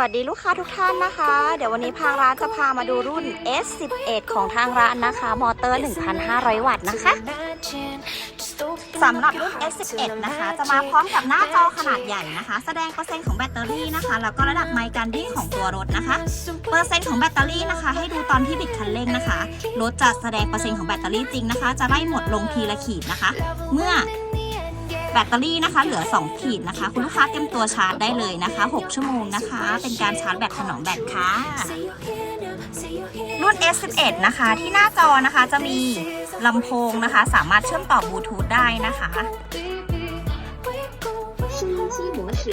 วัสดีลูกค้าทุกท่านนะคะ เดี๋ยววันนี้ทางร้านจะพามาดูรุ่น S11 ของทางร้านนะคะ มอเตอร์ 1,500 วัตต์นะคะสำหรับรุ่น S11 นะคะ จะมาพร้อมกับหน้าจอขนาดใหญ่นะคะ แสดงเปอร์เซ็นต์ของแบตเตอรี่นะคะ แล้วก็ระดับไมล์การวิ่งของตัวรถนะคะ เปอร์เซ็นต์ของแบตเตอรี่นะคะ ให้ดูตอนที่บิดคันเร่งนะคะ รถจะแสดงเปอร์เซ็นต์ของแบตเตอรี่จริงนะคะ จะไล่หมดลงทีละขีดนะคะ เมื่อ แบตเตอรี่นะคะเหลือ 2 ขีดนะคะ คุณลูกค้าเตรียมตัวชาร์จได้เลยนะคะ 6 ชั่วโมงนะคะ เป็นการชาร์จแบบถนอมแบตค่ะ รุ่น S11 นะคะ ที่หน้าจอนะคะจะมีลำโพงนะคะ สามารถเชื่อมต่อบลูทูธได้นะคะ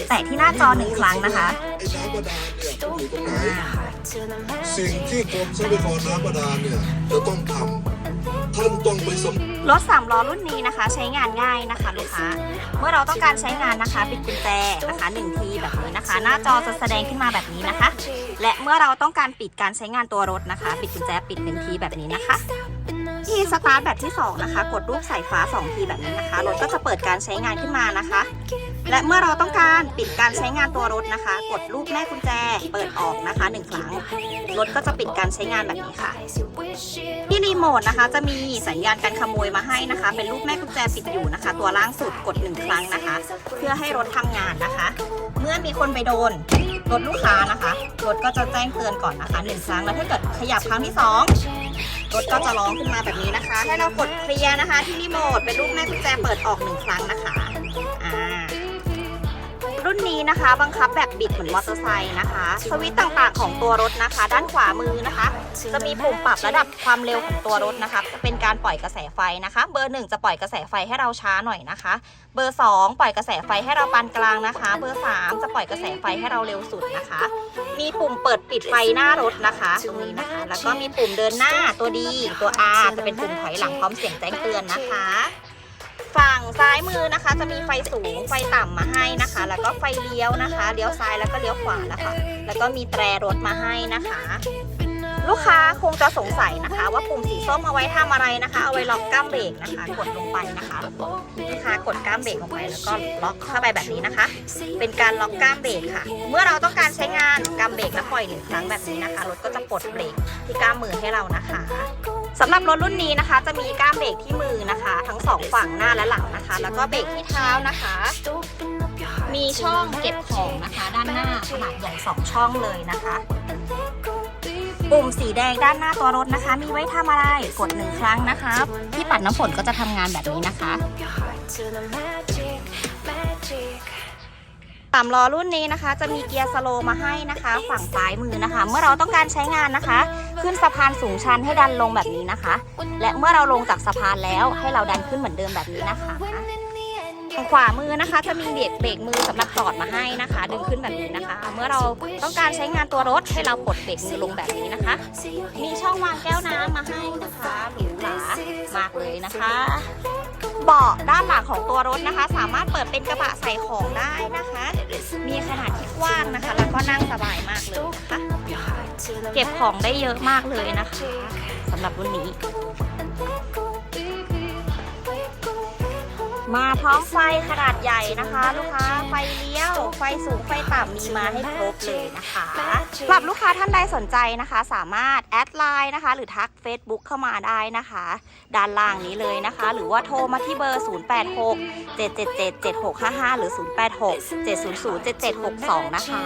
แตะที่หน้าจอหนึ่งครั้งนะคะสิ่งที่กรมทรัพยากรน้ำบาดาลเนี่ยจะต้องทำ ท่านต้องไปสมรถ3ล้อรุ่นนี้นะคะ ใช้งานง่ายนะคะลูกค้า เมื่อเราต้องการใช้งานนะคะปิดกุญแจนะคะ1ทีแบบนี้นะคะ หน้าจอจะแสดงขึ้นมาแบบนี้นะคะ และเมื่อเราต้องการปิดการใช้งานตัวรถนะคะ ปิดกุญแจปิด1ทีแบบนี้นะคะ ที่สตาร์ทแบบที่ 2 นะคะ กดรูปสายฟ้า 2 ทีแบบนี้นะคะ รถก็จะเปิดการใช้งานขึ้นมานะคะ และเมื่อเราต้องการปิดการใช้งานตัวรถนะคะ กดรูปแม่กุญแจเปิดออกนะคะหนึ่งครั้ง รถก็จะปิดการใช้งานแบบนี้ค่ะ ที่รีโมทนะคะ จะมีสัญญาณการขโมยมาให้นะคะ เป็นรูปแม่กุญแจปิดอยู่นะคะ ตัวล่างสุดกดหนึ่งครั้งนะคะ เพื่อให้รถทำงานนะคะ เมื่อมีคนไปโดนรถลูกค้านะคะ รถก็จะแจ้งเตือนก่อนนะคะหนึ่งครั้ง แล้วถ้าเกิดขยับครั้งที่สอง รถก็จะร้องขึ้นมาแบบนี้นะคะ ให้เรากดเคลียร์นะคะ ที่รีโมทเป็นรูปแม่กุญแจเปิดออกหนึ่งครั้งนะคะ รุ่นนี้นะคะ บังคับแบบบิดเหมือนมอเตอร์ไซค์นะคะ สวิตช์ต่างๆของตัวรถนะคะ ด้านขวามือนะคะ จะมีปุ่มปรับระดับความเร็วของตัวรถนะคะ จะเป็นการปล่อยกระแสไฟนะคะ เบอร์หนึ่งจะปล่อยกระแสไฟให้เราช้าหน่อยนะคะ เบอร์สองปล่อยกระแสไฟให้เราปานกลางนะคะ เบอร์สามจะปล่อยกระแสไฟให้เราเร็วสุดนะคะ มีปุ่มเปิดปิดไฟหน้ารถนะคะ ตรงนี้นะคะ แล้วก็มีปุ่มเดินหน้าตัวดีตัว R จะเป็นปุ่มถอยหลังพร้อมเสียงแจ้งเตือนนะคะ ฝั่งซ้ายมือนะคะ จะมีไฟสูงไฟต่ำมาให้นะคะ แล้วก็ไฟเลี้ยวนะคะเลี้ยวซ้ายแล้วก็เลี้ยวขวาแล้วค่ะแล้วก็มีแตรรถมาให้นะคะ ลูกค้าคงจะสงสัยนะคะ ว่าปุ่มสีส้มเอาไว้ทำอะไรนะคะ เอาไว้ล็อกก้ามเบรกนะคะ กดลงไปนะคะลูกค้ากดก้ามเบรกลงไปแล้วก็ล็อกเข้าไปแบบนี้นะคะ เป็นการล็อกก้ามเบรกค่ะ เมื่อเราต้องการใช้งานก้ามเบรกและปล่อยหนึ่งครั้งแบบนี้นะคะรถก็จะปลดเบรกที่ก้ามมือให้เรานะคะสำหรับรถรุ่นนี้นะคะ จะมีก้ามเบรกที่มือนะคะ สองฝั่งหน้าและหลังนะคะ แล้วก็เบรกที่เท้านะคะ มีช่องเก็บของนะคะ ด้านหน้าขนาดใหญ่สองช่องเลยนะคะ ปุ่มสีแดงด้านหน้าตัวรถนะคะ มีไว้ทำอะไรกดหนึ่งครั้งนะคะ ที่ปัดน้ำฝนก็จะทำงานแบบนี้นะคะ สามล้อรุ่นนี้นะคะ จะมีเกียร์สโลว์มาให้นะคะ ฝั่งซ้ายมือนะคะ เมื่อเราต้องการใช้งานนะคะ ขึ้นสะพานสูงชันให้ดันลงแบบนี้นะคะ และเมื่อเราลงจากสะพานแล้วให้เราดันขึ้นเหมือนเดิมแบบนี้นะคะทางขวามือนะคะจะมีเบรกเบรกมือสำหรับจอดมาให้นะคะ ดึงขึ้นแบบนี้นะคะ เมื่อเราต้องการใช้งานตัวรถให้เรากดเบรกมือลงแบบนี้นะคะ มีช่องวางแก้วน้ำมาให้นะคะหรูหรามากเลยนะคะ เบาะด้านหลังของตัวรถนะคะ สามารถเปิดเป็นกระบะใส่ของได้นะคะ มีขนาดที่กว้างนะคะ แล้วก็นั่งสบายมากเลยนะคะ เก็บของได้เยอะมากเลยนะคะสำหรับรุ่นนี้ มาพร้อมไฟขนาดใหญ่นะคะ ลูกค้าไฟเลี้ยว ไฟสูงไฟต่ำมีมาให้ครบเลยนะคะสำหรับลูกค้าท่านใดสนใจนะคะ สามารถแอดไลน์นะคะ หรือทัก Facebook เข้ามาได้นะคะ ด้านล่างนี้เลยนะคะ หรือว่าโทรมาที่เบอร์ 086 777 7655 หรือ 086 700 7762 นะคะ